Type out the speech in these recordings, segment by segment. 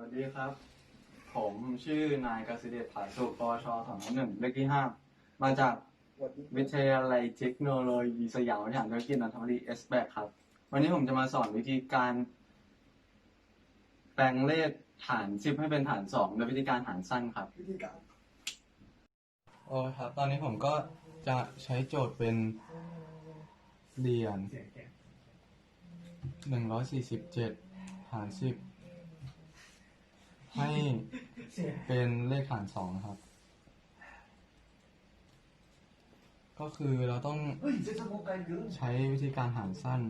วัสดีครับ ผมชื่อนายกสิเดชผาสุขปชสองหนึ่งเลขที่ห้ามาจากวิทยาลัยเทคโนโลยีสยามวิทยาธุรกิจนันทบุรีเอสแบครับ วันนี้ผมจะมาสอนวิธีการ แปลงเลขฐานสิบให้เป็นฐานสองโดยวิธีการหารสั้นครับวิธีการโอ้ครับ ตอนนี้ผมก็จะใช้โจทย์เป็นเหรียญหนึ่งร้อยสี่สิบเจ็ดหารสิบ ให้เป็นเลขฐานสองครับ ก็คือเราต้องใช้วิธีการหารสั้น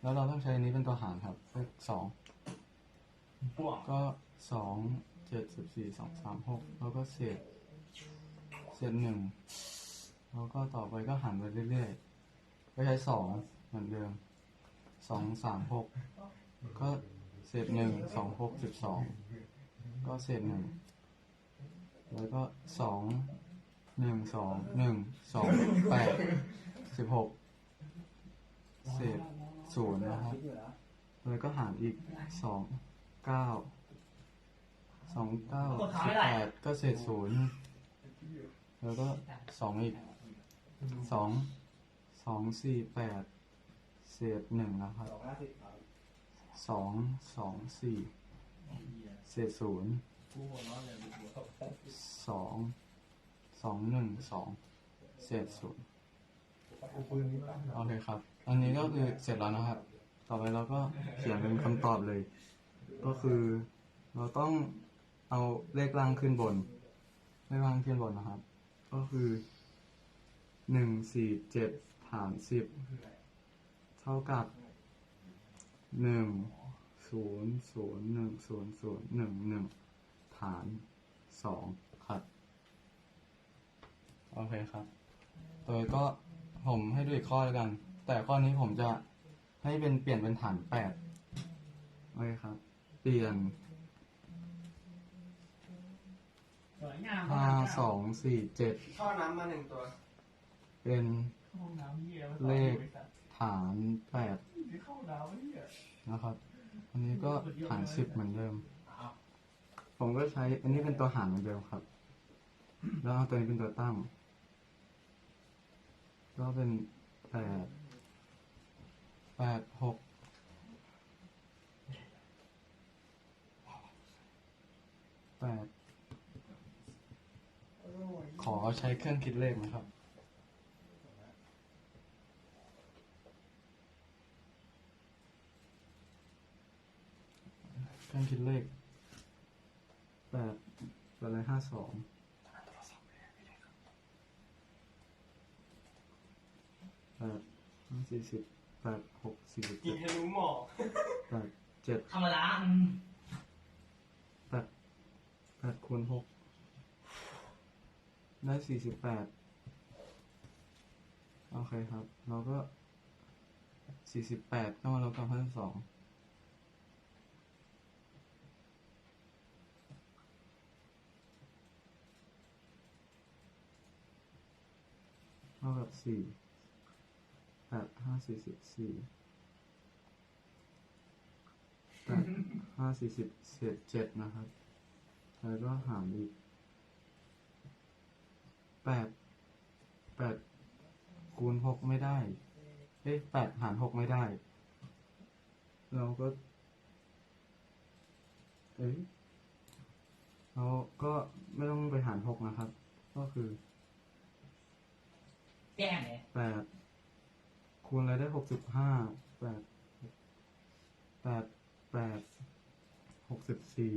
แล้วเราต้องใช้อันนี้เป็นตัวหารครับเลขสองก็สองเจ็ดสิบสี่สองสามหกแล้วก็เศษเศษหนึ่งแล้วก็ต่อไปก็หันไปเรื่อยๆ ก็ใช้สองเหมือนเดิมสองสามหกก็ เศษหนึ่งสองหกสิบสองก็เศษหนึ่งแล้วก็สองหนึ่งสองหนึ่งสองแปดสิบหกเศษศูนย์นะครับ แล้วก็หารอีกสองเก้าสองเก้าสิบแปดก็เศษศูนย์แล้วก็สองอีกสองสองสี่แปดเศษหนึ่งนะครับ สองห้าสิบครับสองสองสี่เศษศูนย์สองสองหนึ่งสองเศษศูนย์เอาปืนนี้มาโอเคครับ อันนี้ก็คือเสร็จแล้วนะครับ ต่อไปเราก็เขียนเป็นคำตอบเลย ก็คือเราต้องเอาเลขล่างขึ้นบน เลขล่างขึ้นบนนะครับ ก็คือหนึ่งสี่เจ็ดฐานสิบเท่ากับ หนึ่งศูนย์ศูนย์หนึ่งศูนย์ศูนย์หนึ่งหนึ่งฐานสองครับโอเคครับ โดยก็ผมให้ดูอีกข้อแล้วกัน แต่ข้อนี้ผมจะให้เป็นเปลี่ยนเป็นฐานแปดโอเคครับ เปลี่ยนสวยงามห้าสองสี่เจ็ดท่อน้ำมาหนึ่งตัว เป็นห้องน้ำเหี้ยเลขฐานแปด ที่เข้าน้เหี้ยนะครับ อันนี้ก็ฐานสิบเหมือนเดิม ผมก็ใช้อันนี้เป็นตัวหารเหมือนเดิมครับ แล้วเอาตัวนี้เป็นตัวตั้ง ก็เป็นแปดแปดหกแปดขอใช้เครื่องคิดเลขนะครับ รื่องคิดเลขแปดแปดร้อยห้าสองแปดห้าสี่สิบแปดหกสี่สิบกิเจ็นดทะลุหมอกแปดเจ็ดธรรมดาอืมแปดแปดคูณหกได้สี่สิบแปดโอเคครับ เราก็สี่สิบแปดก็มาลบกับห้าสิบสองเท่ากับ สี่แปดห้าสี่สิบสี่แปดห้าสี่สิบเศษเจ็ดนะครับ แล้วก็หารอีกแปดแปดคูณหกไม่ได้ เอ๊ะแปดหารหกไม่ได้ เราก็ เอ้ยเราก็ไม่ต้องไปหารหกนะครับ ก็คือ แก้เลยแปดคูณอะไรได้หกสิบห้าแปดแปดแปดหกสิบสี่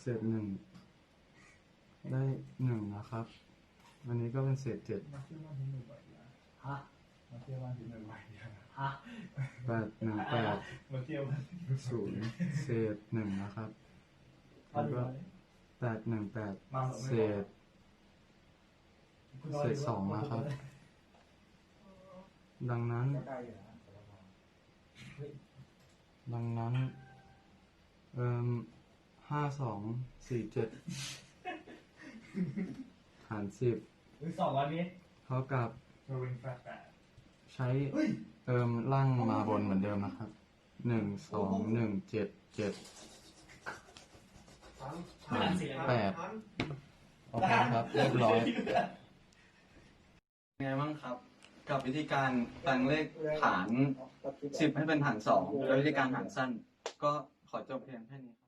เศษหนึ่งได้หนึ่งนะครับ อันนี้ก็เป็นเศษเจ็ดมาเที่ยวบ้านที่หนึ่งใบนะฮะมาเที่ยวบ้านที่หนึ่งใบนะฮะแปดหนึ่งแปดมาเที่ยวบ้านที่หนึ่งศูนย์เศษหนึ่งนะครับแล้วก็แปดหนึ่งแปดเศษ เศษสองนะครับ ดังนั้นใกล้ๆอยู่นะดังนั้น เอ่มห้าสองสี่เจ็ดหารสิบหรือสองวันนี้เท่ากับโรวินแฟร์แปดใช้เฮ้ยเติมล่างมาบนเหมือนเดิมนะครับหนึ่งสองหนึ่งเจ็ดเจ็ดไม่อ่านเสียงแปดโอเคครับเรียบร้อย ไงบ้างครับ กับวิธีการแปลงเลขฐานสิบให้เป็นฐานสองและวิธีการหารสั้น ก็ขอจบเพียงแค่นี้ครับ